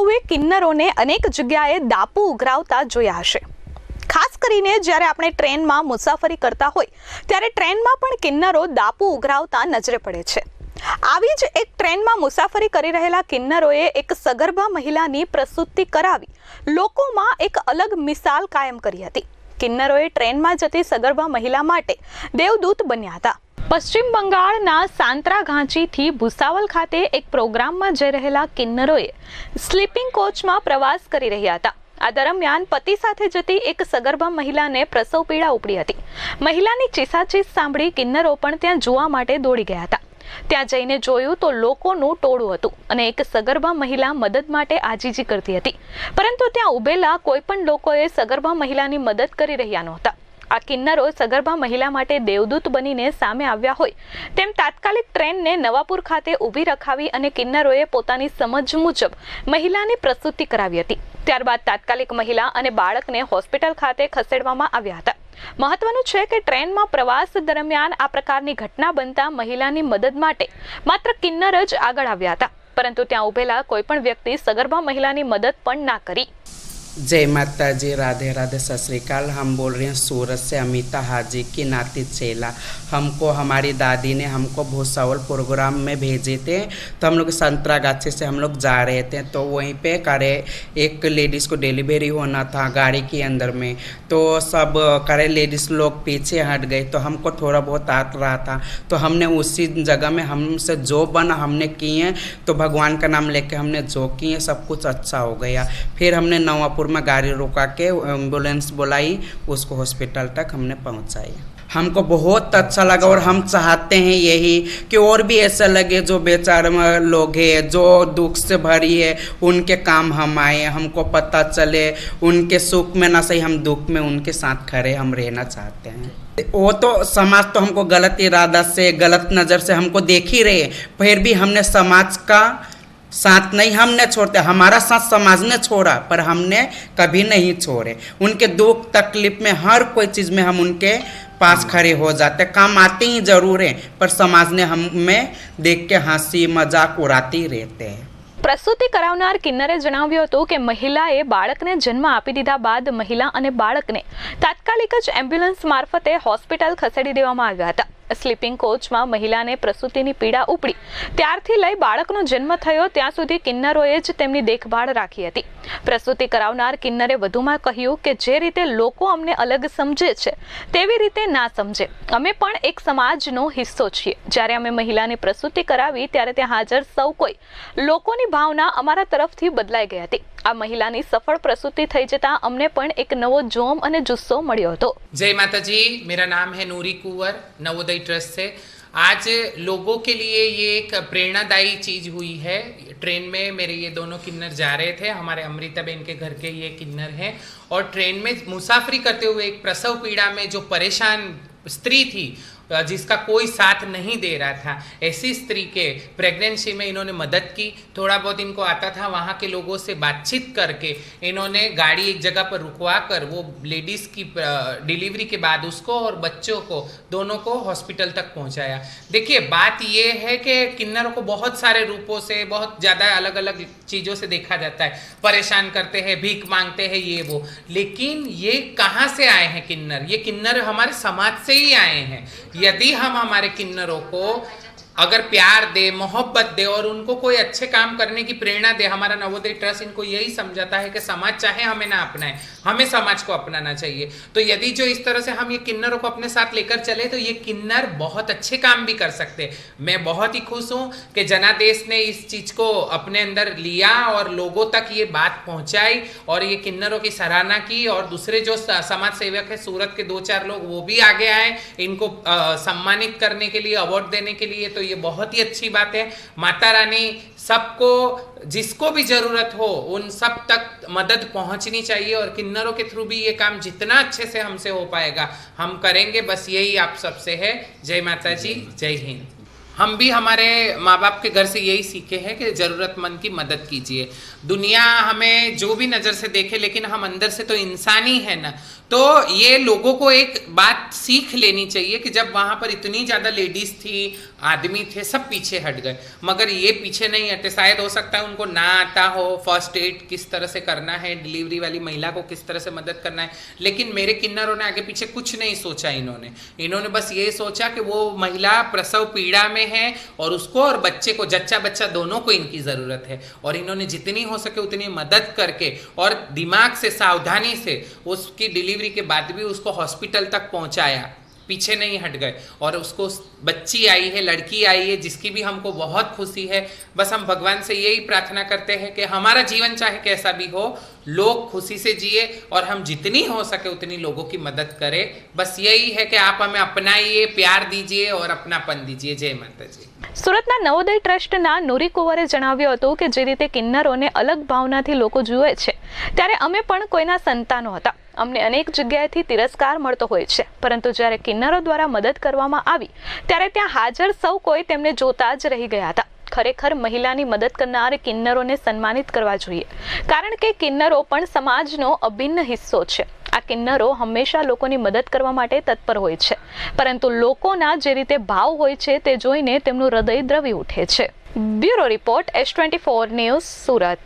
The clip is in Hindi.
સૌએ કિન્નરોને અનેક જગ્યાએ દાપુ ઉઘરાવતા જોયા હશે. ખાસ કરીને જ્યારે આપણે ટ્રેનમાં મુસાફરી કરતા હોય, ત્યારે ટ્રેનમાં પણ કિન્નરો દાપુ ઉઘરાવતા નજરે પડે છે. આવી જ એક ટ્રેનમાં મુસાફરી કરી રહેલા કિન્નરોએ એક સગર્ભા મહિલાની પ્રસૂતિ કરાવી, લોકોમાં એક અલગ મિસાલ કાયમ કરી હતી. કિન્નરોએ ટ્રેનમાં જતી સગર્ભા મહિલા માટે દેવદૂત બન્યા હતા. પશ્ચિમ બંગાળના સાંતરાગાંચીથી ભુસાવલ ખાતે એક પ્રોગ્રામમાં જઈ રહેલા કિન્નરોએ સ્લીપિંગ કોચમાં પ્રવાસ કરી રહ્યા હતા. આ દરમિયાન પતિ સાથે જતી એક સગર્ભા મહિલાને પ્રસવ પીડા ઉપડી હતી. મહિલાની ચીસાચીસ સાંભળી કિન્નરો પણ ત્યાં જોવા માટે દોડી ગયા હતા. ત્યાં જઈને જોયું તો લોકોનું ટોળું હતું અને એક સગર્ભા મહિલા મદદ માટે આજીજી કરતી હતી. પરંતુ ત્યાં ઉભેલા કોઈ પણ લોકોએ સગર્ભા મહિલાની મદદ કરી રહ્યા નહોતા. આ કિન્નરો સગર્ભા મહિલા માટે દેવદૂત બનીને સામે આવ્યા હોય. તેમ તાત્કાલિક ટ્રેનને નવાપુર ખાતે ઊભી રખાવી અને કિન્નરોએ પોતાની સમજ મુજબ મહિલાની પ્રસૂતિ કરાવી હતી. ત્યારબાદ તાત્કાલિક મહિલા અને બાળકને હોસ્પિટલ ખાતે ખસેડવામાં આવ્યા હતા. મહત્વનું છે કે ટ્રેનમાં પ્રવાસ દરમિયાન આ પ્રકારની ઘટના બનતા મહિલાની મદદ માટે માત્ર કિન્નર જ આગળ આવ્યા હતા. પરંતુ ત્યાં ઉભેલા કોઈ પણ વ્યક્તિ સગર્ભા મહિલાની મદદ પણ ના કરી. जय माता जी राधे राधे, सत श्रीकाल हम बोल रहे हैं सूरत से अमिता हाजी की नाती चेला। हमको, हमारी दादी ने हमको भूसावल प्रोग्राम में भेजे थे। तो हम लोग संतरागाछी से हम लोग जा रहे थे। तो वहीं पे करे, एक लेडीज़ को डिलीवरी होना था गाड़ी के अंदर में। तो सब करे लेडीज़ लोग पीछे हट गए। तो हमको थोड़ा बहुत आ रहा था। तो हमने उसी जगह में हमसे जो बना हमने किए। तो भगवान का नाम लेके हमने जो किए, सब कुछ अच्छा हो गया। फिर हमने नवापुर में गाड़ी रुका के, एंबुलेंस बुलाई, उसको हॉस्पिटल तक हमने पहुंचाई हमको बहुत अच्छा लगा और हम चाहते हैं यही कि और भी ऐसा लगे जो बेचारे लोग हैं, जो दुख से भरी है, उनके काम हम आए, हमको पता चले, उनके सुख में ना सही, हम दुख में उनके साथ खड़े, हम रहना चाहते हैं। वो तो समाज तो हमको गलत इरादा से, गलत नज़र से हमको देख ही रहे, फिर भी हमने समाज का साथ नहीं हमने छोड़ते हमारा साथ समाज ने छोड़ा पर हमने कभी नहीं छोड़े उनके दुख तकलीफ में हर कोई चीज़ में हम उनके पास खड़े हो जाते काम आते ही जरूर हैं पर समाज ने हमें देख के हंसी मजाक उड़ाते ही रहते हैं પ્રસૂતિ કરાવનાર કિન્નરે જણાવ્યું હતું કે મહિલાએ બાળકને જન્મ આપી દીધા બાદ મહિલા અને બાળકને તાત્કાલિક જ એમ્બ્યુલન્સ મારફતે હોસ્પિટલ ખસેડી દેવામાં આવ્યા હતા સ્લીપિંગ કોચમાં મહિલાને પ્રસૂતિની પીડા ઉપડી. ત્યારથી લઈ બાળકનો જન્મ થયો, ત્યાં સુધી કિન્નરોએ જ તેમની દેખભાળ રાખી હતી. પ્રસૂતિ કરાવનાર કિન્નરે વધુમાં કહ્યું કે જે રીતે લોકો અમને અલગ સમજે છે, તેવી રીતે ના સમજે. અમે પણ એક સમાજનો હિસ્સો છીએ. જ્યારે અમે મહિલાની પ્રસૂતિ કરાવી, ત્યારે ત્યાં હાજર સૌ કોઈ. લોકોની ભાવના અમારા તરફથી બદલાઈ ગઈ હતી. આ મહિલાની સફળ પ્રસૂતિ થઈ જતા અમને પણ એક નવો જોમ અને જુસ્સો મળ્યો હતો जय माता जी मेरा नाम है नूरी कुंवर नवोदय ट्रस्ट से आज लोगों के लिए ये एक प्रेरणादायी चीज़ हुई है ट्रेन में मेरे ये दोनों किन्नर जा रहे थे हमारे अमृता बेन के घर के ये किन्नर हैं और ट्रेन में मुसाफरी करते हुए एक प्रसव पीड़ा में जो परेशान स्त्री थी जिसका कोई साथ नहीं दे रहा था। ऐसी स्त्री के प्रेगनेंसी में इन्होंने मदद की, थोड़ा बहुत इनको आता था, वहाँ के लोगों से बातचीत करके इन्होंने गाड़ी एक जगह पर रुकवा कर, वो लेडीज़ की डिलीवरी के बाद उसको और बच्चों को, दोनों को हॉस्पिटल तक पहुँचाया। देखिए, बात ये है कि किन्नरों को बहुत सारे रूपों से, बहुत ज़्यादा अलग अलग चीज़ों से देखा जाता है। परेशान करते हैं, भीख मांगते हैं, ये वो। लेकिन ये कहाँ से आए हैं किन्नर? ये किन्नर हमारे समाज से ही आए हैं। यदि हम हमारे किन्नरों को अगर प्यार दे, मोहब्बत दे और उनको कोई अच्छे काम करने की प्रेरणा दे, हमारा नवोदय ट्रस्ट इनको यही समझाता है कि समाज चाहे हमें ना अपनाए, हमें समाज को अपनाना चाहिए। तो यदि जो इस तरह से हम ये किन्नरों को अपने साथ लेकर चले तो ये किन्नर बहुत अच्छे काम भी कर सकते मैं बहुत ही खुश हूँ कि जनादेश ने इस चीज़ को अपने अंदर लिया और लोगों तक ये बात पहुँचाई और ये किन्नरों की सराहना की और दूसरे जो समाज सेवक है, सूरत के दो चार लोग, वो भी आगे आए। इनको सम्मानित करने के लिए अवार्ड देने के लिए तो ये बहुत ही अच्छी बात है। माता रानी सबको जिसको भी ज़रूरत हो उन सब तक मदद पहुंचनी चाहिए और किन्नरों के थ्रू भी ये काम जितना अच्छे से हमसे हो पाएगा। हम करेंगे बस यही आप सबसे है। जय माता जी जय हिंद। हम भी हमारे माँ बाप के घर से यही सीखे हैं कि ज़रूरतमंद की मदद कीजिए। दुनिया हमें जो भी नज़र से देखे लेकिन हम अंदर से तो इंसान ही है ना। तो ये लोगों को एक बात सीख लेनी चाहिए कि जब वहाँ पर इतनी ज़्यादा लेडीज़ थी, आदमी थे, सब पीछे हट गए। मगर ये पीछे नहीं हटे, शायद हो सकता है उनको ना आता हो। फ़र्स्ट एड किस तरह से करना है डिलीवरी वाली महिला को किस तरह से मदद करना है। लेकिन मेरे किन्नरों ने आगे पीछे कुछ नहीं सोचा इन्होंने। इन्होंने बस ये सोचा कि वो महिला प्रसव पीड़ा में है और उसको और बच्चे को, जच्चा बच्चा दोनों को इनकी ज़रूरत है। और इन्होंने जितनी हो सके उतनी मदद करके और दिमाग से, सावधानी से उसकी डिलीवरी के बाद भी उसको हॉस्पिटल तक पहुंचाया पीछे नहीं हट गए और उसको बच्ची आई है लड़की आई है जिसकी भी हमको बहुत खुशी है बस हम भगवान से यही प्रार्थना करते हैं कि हमारा जीवन चाहे कैसा भी हो लोग खुशी से जिए और हम जितनी हो सके उतनी लोगों की मदद करें बस यही है कि आप हमें अपनाइए प्यार दीजिए और अपनापन दीजिए जय माता जी સુરતના નવોદય ટ્રસ્ટના નુરી કુંવરે જણાવ્યું હતું કે જે રીતે કિન્નરોને અલગ ભાવનાથી લોકો જુએ છે ત્યારે અમે પણ કોઈના સંતાનો હતા અમને અનેક જગ્યાએથી તિરસ્કાર મળતો હોય છે. પરંતુ જ્યારે કિન્નરો દ્વારા મદદ કરવામાં આવી, ત્યારે ત્યાં હાજર સૌ કોઈ તેમને જોતા જ રહી ગયા હતા. ખરેખર મહિલાની મદદ કરનાર કિન્નરોને સન્માનિત કરવા જોઈએ. કારણ કે કિન્નરો પણ સમાજનો અભિન્ન હિસ્સો છે. આ કિન્નરો હંમેશા લોકોની મદદ કરવા માટે તત્પર હોય છે. પરંતુ લોકોના જે રીતે ભાવ હોય છે તે જોઈને તેમનું હૃદય દ્રવી ઉઠે છે. Bureau report, S twenty four news Surat.